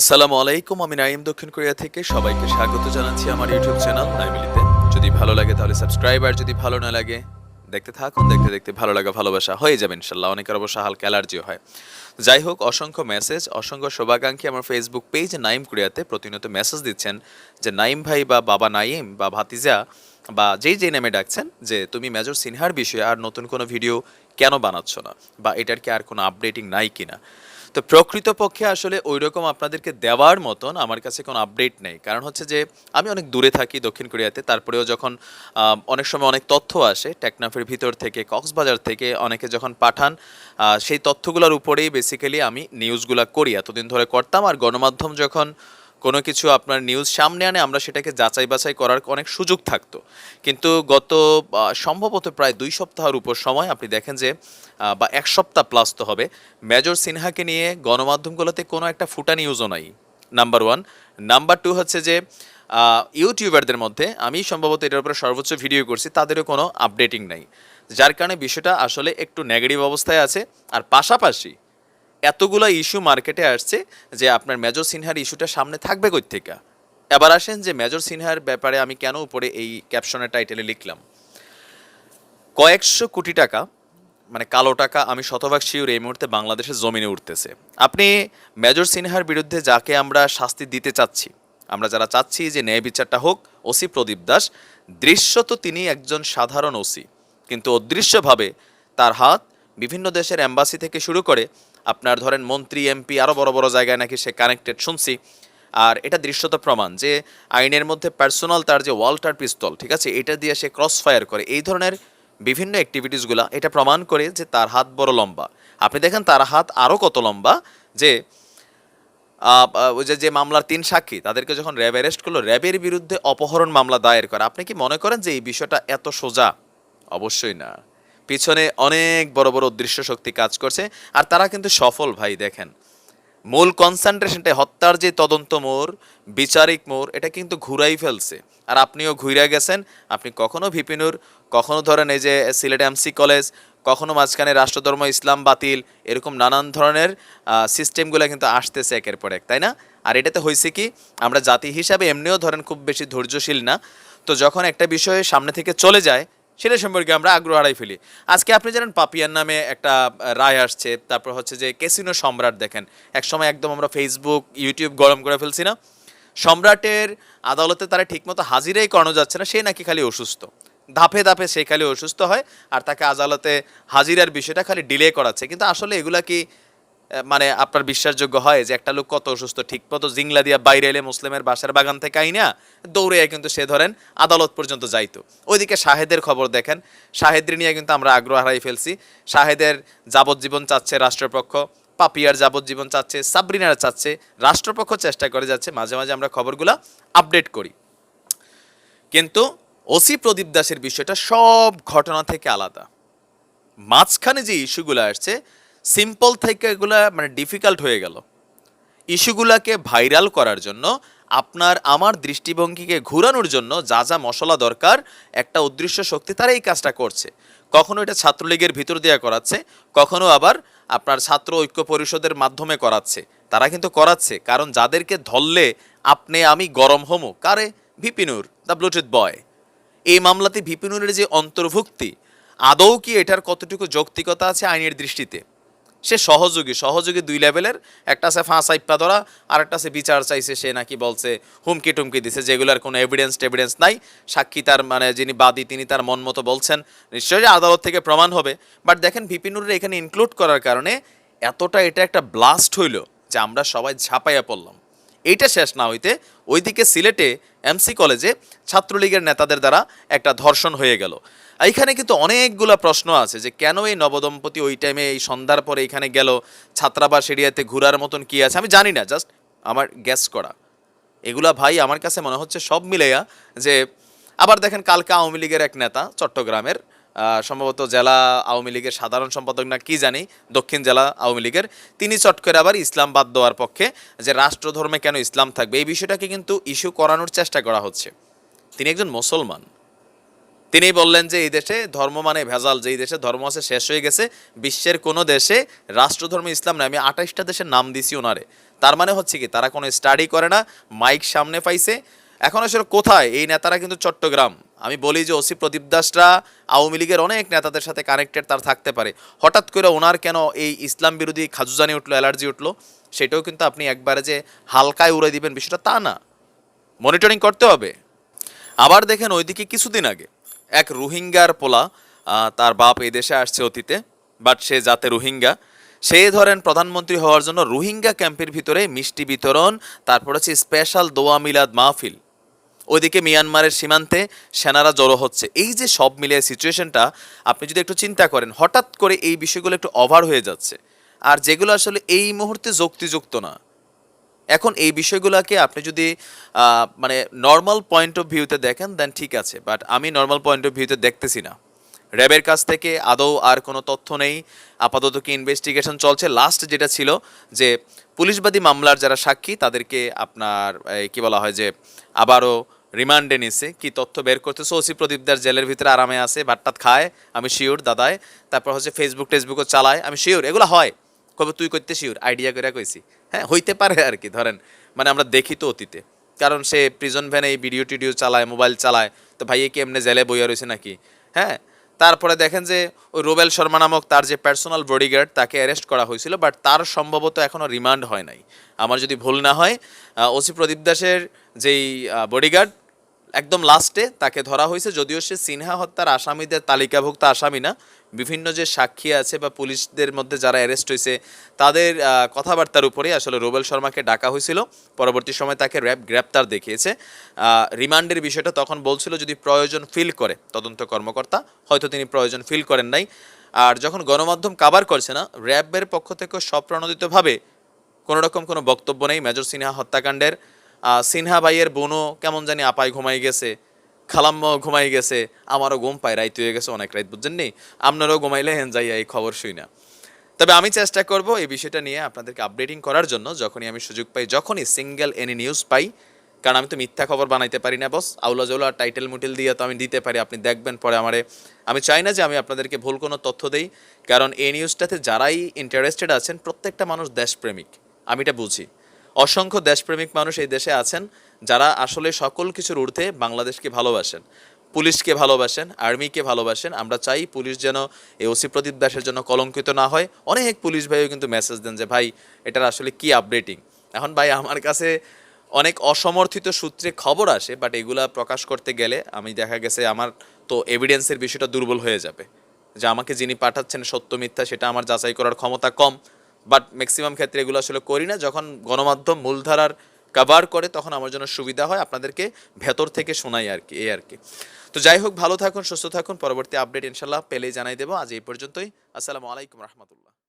আসসালামু আলাইকুম, আমি নাইম দক্ষিণ কোরিয়া থেকে। সবাইকে স্বাগত জানাচ্ছি আমার ইউটিউব চ্যানেল নাইমিলিতে। যদি ভালো লাগে তাহলে সাবস্ক্রাইব, আর যদি ভালো না লাগে, দেখতে থাকুন, দেখতে দেখতে ভালো লাগা, ভালোবাসা হয়ে যাবে ইনশাল্লাহ। অনেকের অবশ্য হালকা অ্যালার্জিও হয়। যাই হোক, অসংখ্য মেসেজ অসংখ্য শোভাকাঙ্ক্ষী আমার ফেসবুক পেজ নাইম কোরিয়াতে প্রতিনিয়ত মেসেজ দিচ্ছেন যে নাইম ভাই বা বাবা নাইম বা ভাতিজা বা যেই যেই নামে ডাকছেন যে, তুমি মেজর সিনহার বিষয়ে আর নতুন কোনো ভিডিও কেন বানাচ্ছ না? বা এটার কি আর কোনো আপডেটিং নাই কিনা? তো প্রকৃতপক্ষে আসলে ওই রকম আপনাদেরকে দেওয়ার মতন আমার কাছে কোনো আপডেট নেই। কারণ হচ্ছে যে, আমি অনেক দূরে থাকি দক্ষিণ কোরিয়াতে, তারপরেও যখন অনেক সময় অনেক তথ্য আসে, টেকনাফের ভিতর থেকে, কক্সবাজার থেকে অনেকে যখন পাঠান সেই তথ্যগুলোর উপরেই বেসিক্যালি আমি নিউজগুলো করি, এতদিন ধরে করতাম। আর গণমাধ্যম যখন কোনো কিছু আপনার নিউজ সামনে আনে, আমরা সেটাকে যাচাই বাছাই করার অনেক সুযোগ থাকতো। কিন্তু গত সম্ভবত প্রায় দুই সপ্তাহের উপর সময় আপনি দেখেন যে বা এক সপ্তাহ প্লাস তো হবে, মেজর সিনহাকে নিয়ে গণমাধ্যমগুলোতে কোনো একটা ফুটা নিউজও নাই। নাম্বার ওয়ান নাম্বার টু হচ্ছে যে ইউটিউবারদের মধ্যে আমি সম্ভবত এটার উপরে সর্বোচ্চ ভিডিও করছি, তাদেরও কোনো আপডেটিং নাই। যার কারণে বিষয়টা আসলে একটু নেগেটিভ অবস্থায় আছে, আর পাশাপাশি এতগুলো ইস্যু মার্কেটে আসছে যে আপনার মেজর সিনহার ইস্যুটা সামনে থাকবে কই থেকে এবার আসেন যে মেজর সিনহার ব্যাপারে আমি কেন উপরে এই ক্যাপশনের টাইটেলে লিখলাম। কয়েকশো কোটি টাকা মানে কালো টাকা আমি শতভাগ শিওর এই মুহূর্তে বাংলাদেশের জমিনে উঠতেছে। আপনি মেজর সিনহার বিরুদ্ধে যাকে আমরা শাস্তি দিতে চাচ্ছি, আমরা যারা চাচ্ছি যে ন্যায় বিচারটা হোক, ওসি প্রদীপ দাস দৃশ্যত তিনি একজন সাধারণ ওসি, কিন্তু অদৃশ্যভাবে তার হাত বিভিন্ন দেশের অ্যাম্বাসি থেকে শুরু করে আপনার ধরেন মন্ত্রী এমপি আরও বড় বড় জায়গায় নাকি সে কানেক্টেড শুনছি। আর এটা দৃশ্যত প্রমাণ যে আইনের মধ্যে পার্সোনাল তার যে ওয়াল্টার পিস্তল, ঠিক আছে, এটা দিয়ে সে ক্রস ফায়ার করে। এই ধরনের বিভিন্ন অ্যাক্টিভিটিসগুলো এটা প্রমাণ করে যে তার হাত বড় লম্বা। আপনি দেখেন তার হাত আরও কত লম্বা যে ওই যে যে মামলার তিন সাক্ষী, তাদেরকে যখন র্যাব অ্যারেস্ট করল, র্যাবের বিরুদ্ধে অপহরণ মামলা দায়ের করে। আপনি কি মনে করেন যে এই বিষয়টা এত সোজা? অবশ্যই না। পিছনে অনেক বড় বড় দৃশ্য শক্তি কাজ করছে, আর তারা কিন্তু সফল, ভাই, দেখেন। মূল কনসেন্ট্রেশনটা হত্যার যে তদন্ত মোর বিচারিক মোর এটা কিন্তু ঘুরাই ফেলছে। আর আপনিও ঘুরে গেছেন, আপনি কখনো ভিপিনুর কখনো ধরেন এই যে সিলেট এমসি কলেজ কখনো মাঝখানে রাষ্ট্রধর্ম ইসলাম বাতিল, এরকম নানান ধরনের সিস্টেমগুলো কিন্তু আসতেছে একের পর এক, তাই না? আর এটাতে হয়েছে কি, আমরা জাতি হিসাবে এমনিও ধরেন খুব বেশি ধৈর্যশীল না, তো যখন একটা বিষয়ে সামনে থেকে চলে যায় সেটা সম্পর্কে আমরা আগ্রহ হারাই ফেলি। আজকে আপনি জানেন পাপিয়ার নামে একটা রায় আসছে, তারপর হচ্ছে যে ক্যাসিনো সম্রাট দেখেন। একসময় একদম আমরা ফেসবুক ইউটিউব গরম করে ফেলছি না। সম্রাটের আদালতে তারা ঠিকমতো হাজিরাই করানো যাচ্ছে না, সে নাকি খালি অসুস্থ। ধাপে ধাপে সে খালি অসুস্থ হয় আর তাকে আদালতে হাজিরার বিষয়টা খালি ডিলে করাচ্ছে। কিন্তু আসলে এগুলা কি মানে আপনার বিশ্বাসযোগ্য হয় যে একটা লোক কত অসুস্থ, ঠিক মতো জিংলা দিয়া বাইরে এলে মুসলিমের বাসার বাগান থেকে আইনা দৌড়ে কিন্তু সে ধরেন আদালত পর্যন্ত যাইতো। ওইদিকে শাহেদের খবর দেখেন, শাহেদের নিয়ে কিন্তু আমরা আগ্রহ হারাই ফেলছি। শাহেদের যাবজ্জীবন চাচ্ছে রাষ্ট্রপক্ষ, পাপিয়ার যাবজ্জীবন চাচ্ছে, সাবরিনার চাচ্ছে, রাষ্ট্রপক্ষ চেষ্টা করে যাচ্ছে, মাঝে মাঝে আমরা খবরগুলা আপডেট করি। কিন্তু ওসি প্রদীপ দাসের বিষয়টা সব ঘটনা থেকে আলাদা। মাঝখানে যে ইস্যুগুলো আসছে সিম্পল থেকে এগুলা মানে ডিফিকাল্ট হয়ে গেল। ইস্যুগুলাকে ভাইরাল করার জন্য, আপনার আমার দৃষ্টিভঙ্গিকে ঘুরানোর জন্য যা যা মশলা দরকার, একটা উদ্দৃশ্য শক্তি তারা এই কাজটা করছে। কখনো এটা ছাত্রলীগের ভিতর দিয়ে করাচ্ছে, কখনো আবার আপনার ছাত্র ঐক্য পরিষদের মাধ্যমে করাচ্ছে। তারা কিন্তু করাচ্ছে, কারণ যাদেরকে ধরলে আপনি আমি গরম হমো। কারে? ভিপিনুর দ্য ব্লুটুথ বয়। এই মামলাতে ভিপিনুরের যে অন্তর্ভুক্তি, আদৌ কি এটার কতটুকু যৌক্তিকতা আছে আইনের দৃষ্টিতে? সে সহযোগী সহযোগী দুই লেভেলের, একটা আছে ফাঁস আইপ্পা ধরা আর একটা আছে বিচার চাইছে সে নাকি বলছে, হুমকি টুমকি দিছে, যেগুলোর কোনো এভিডেন্স টেভিডেন্স নাই। সাক্ষী তার মানে যিনি বাদী, তিনি তার মন মতো বলছেন। নিশ্চয়ই আদালত থেকে প্রমাণ হবে। বাট দেখেন, ভিপিনুরের এখানে ইনক্লুড করার কারণে এতটা এটা একটা ব্লাস্ট হইল যে আমরা সবাই ঝাঁপাইয়া পড়লাম। এইটা শেষ না হইতে ওইদিকে সিলেটে এমসি কলেজে ছাত্রলীগের নেতাদের দ্বারা একটা ধর্ষণ হয়ে গেল। এইখানে কিন্তু অনেকগুলো প্রশ্ন আছে যে কেন এই নবদম্পতি ওই টাইমে এই সন্ধ্যার পরে এখানে গেল, ছাত্রাবাস এরিয়াতে ঘোরার মতন কি আছে? আমি জানি না জাস্ট আমার গ্যাস করা। এগুলা ভাই আমার কাছে মনে হচ্ছে সব মিলেয়া যে, আবার দেখেন কালকে আওয়ামী লীগের এক নেতা চট্টগ্রামের সম্ভবত জেলা আওয়ামী লীগের সাধারণ সম্পাদক না কি জানি, দক্ষিণ জেলা আওয়ামী লীগের। তিনি চট করে আবার ইসলাম বাদ দেওয়ার পক্ষে যে রাষ্ট্রধর্মে কেন ইসলাম থাকবে, এই বিষয়টাকে কিন্তু ইস্যু করানোর চেষ্টা করা হচ্ছে। তিনি একজন মুসলমান। তিনি বললেন যে, এই দেশে ধর্ম মানে ভেজাল যে এই দেশে ধর্ম আছে, শেষ হয়ে গেছে। বিশ্বের কোনো দেশে রাষ্ট্রধর্ম ইসলাম নয় আমি আঠাইশটা দেশের নাম দিছি ওনারে। তার মানে হচ্ছে কি, তারা কোনো স্টাডি করে না মাইক সামনে পাইছে। এখন আসলে কোথায়? এই নেতারা কিন্তু চট্টগ্রাম। আমি বলি যে ওসি প্রদীপ দাসরা আওয়ামী লীগের অনেক নেতাদের সাথে কানেক্টেড তার থাকতে পারে। হঠাৎ করে ওনার কেন এই ইসলাম বিরোধী খাজুজানি উঠল, অ্যালার্জি উঠল? সেটাও কিন্তু আপনি একবারে যে হালকায় উড়ে দিবেন বিষয়টা তা না। মনিটরিং করতে হবে। আবার দেখেন ওইদিকে কিছুদিন আগে এক রোহিঙ্গার পোলা তার বাপ এই দেশে আসছে অতীতে বাট সে জাতে রোহিঙ্গা। সে ধরেন প্রধানমন্ত্রী হওয়ার জন্য রোহিঙ্গা ক্যাম্পের ভিতরে মিষ্টি বিতরণ, তারপর হচ্ছে স্পেশাল দোয়া মিলাদ মাহফিল। ওইদিকে মিয়ানমারের সীমান্তে সেনারা জড়ো হচ্ছে। এই যে সব মিলিয়ে সিচুয়েশনটা, আপনি যদি একটু চিন্তা করেন, হঠাৎ করে এই বিষয়গুলো একটু ওভার হয়ে যাচ্ছে। আর যেগুলো আসলে এই মুহূর্তে যুক্তিযুক্ত না। এখন এই বিষয়গুলোকে আপনি যদি মানে নর্মাল পয়েন্ট অফ ভিউতে দেখেন দেন ঠিক আছে। বাট আমি নর্মাল পয়েন্ট অফ ভিউতে দেখতেছি না। র্যাবের কাছ থেকে আদৌ আর কোনো তথ্য নেই। আপাতত কি ইনভেস্টিগেশন চলছে? লাস্ট যেটা ছিল যে, পুলিশবাদী মামলার যারা সাক্ষী, তাদেরকে আপনার কি বলা হয় যে, আবারও রিমান্ডে নিছে, কি তথ্য বের করতেছে ওসি প্রদীপ দাস জেলের ভিতরে আরামে আছে বাট্টাত খায়, আমি শিওর, দাদায়। তারপর হচ্ছে ফেসবুক টেসবুকও চালায়, আমি শিওর, এগুলো হয়। কবে তুই করতে শিওর? আইডিয়া করে কইছি। হ্যাঁ হইতে পারে আর কি, ধরেন। মানে আমরা দেখি তো অতীতে। কারণ সে প্রিজন ভ্যানে এই ভিডিও টিডিও চালায় মোবাইল চালায়। তো ভাইয়ে কি এমনি জেলে বইয়া রয়েছে নাকি? হ্যাঁ? তারপরে দেখেন যে, ওই রোবেল শর্মা নামক তার যে পার্সোনাল বডিগার্ড তাকে অ্যারেস্ট করা হয়েছিল বাট তার সম্ভবত এখনও রিমান্ড হয় নাই। আমার যদি ভুল না হয় ওসি প্রদীপ দাসের যেই বডিগার্ড একদম লাস্টে তাকে ধরা হয়েছে, যদিও সে সিনহা হত্যার আসামিদের তালিকাভুক্ত আসামি না। বিভিন্ন যে সাক্ষী আছে বা পুলিশদের মধ্যে যারা অ্যারেস্ট হয়েছে, তাদের কথাবার্তার উপরেই আসলে রোবেল শর্মাকে ডাকা হয়েছিল। পরবর্তী সময় তাকে র্যাব, গ্রেপ্তার দেখিয়েছে। রিমান্ডের বিষয়টা তখন বলছিল যদি প্রয়োজন ফিল করে, তদন্ত কর্মকর্তা। হয়তো তিনি প্রয়োজন ফিল করেন নাই। আর যখন গণমাধ্যম কাবার করছে না, র্যাবের পক্ষ থেকে স্বপ্রণোদিতভাবে কোনো রকম কোনো বক্তব্য নেই। মেজর সিনহা হত্যাকাণ্ডের সিনহা ভাইয়ের বোনও কেমন জানি আপায় ঘুমাই গেছে, খালাম্মাও ঘুমাই গেছে, আমারও ঘুম পায় রাইত হয়ে গেছে অনেক রাইত, বুঝছেন নি? আপনারাও ঘুমাইলে হেন যাইয়া এই খবর শুই না। তবে আমি চেষ্টা করব এই বিষয়টা নিয়ে আপনাদেরকে আপডেটিং করার জন্য, যখনই আমি সুযোগ পাই, যখনই সিঙ্গেল এনি নিউজ পাই, কারণ আমি তো মিথ্যা খবর বানাইতে পারি না বস আউলা জৌলা টাইটেল মুটিল দিয়ে তো আমি দিতে পারি, আপনি দেখবেন পরে আমারে। আমি চাই না যে আমি আপনাদেরকে ভুল কোনো তথ্য দেই, কারণ এই নিউজটাতে যারাই ইন্টারেস্টেড আছেন, প্রত্যেকটা মানুষ দেশপ্রেমিক। আমি এটা বুঝি। অসংখ্য দেশপ্রেমিক মানুষ এই দেশে আছেন, যারা আসলে সকল কিছুর ঊর্ধ্বে বাংলাদেশকে ভালোবাসেন, পুলিশকে ভালোবাসেন, আর্মিকে ভালোবাসেন। আমরা চাই পুলিশ যেন এই ওসি প্রদীপ দাসের জন্য কলঙ্কিত না হয়। অনেক পুলিশ ভাইও কিন্তু মেসেজ দেন যে, ভাই, এটার আসলে কি আপডেটিং এখন ভাই, আমার কাছে অনেক অসমর্থিত সূত্রে খবর আসে বাট এগুলা প্রকাশ করতে গেলে আমি দেখা গেছে আমার তো এভিডেন্সের বিষয়টা দুর্বল হয়ে যাবে। যে আমাকে যিনি পাঠাচ্ছেন সত্য মিথ্যা, সেটা আমার যাচাই করার ক্ষমতা কম। বাট ম্যাক্সিমাম ক্ষেত্রে এগুলো আসলে করি না। যখন গণমাধ্যম মূলধারার কাভার করে, তখন আমার জন্য সুবিধা হয়। আপনাদেরকে ভেতর থেকে শোনাই আর কি, এই আর কি। তো যাই হোক, ভালো থাকুন, সুস্থ থাকুন। পরবর্তী আপডেট ইনশাল্লাহ পেলেই জানাই দেবো। আজ এই পর্যন্তই। আসসালামু আলাইকুম রহমতুল্লাহ।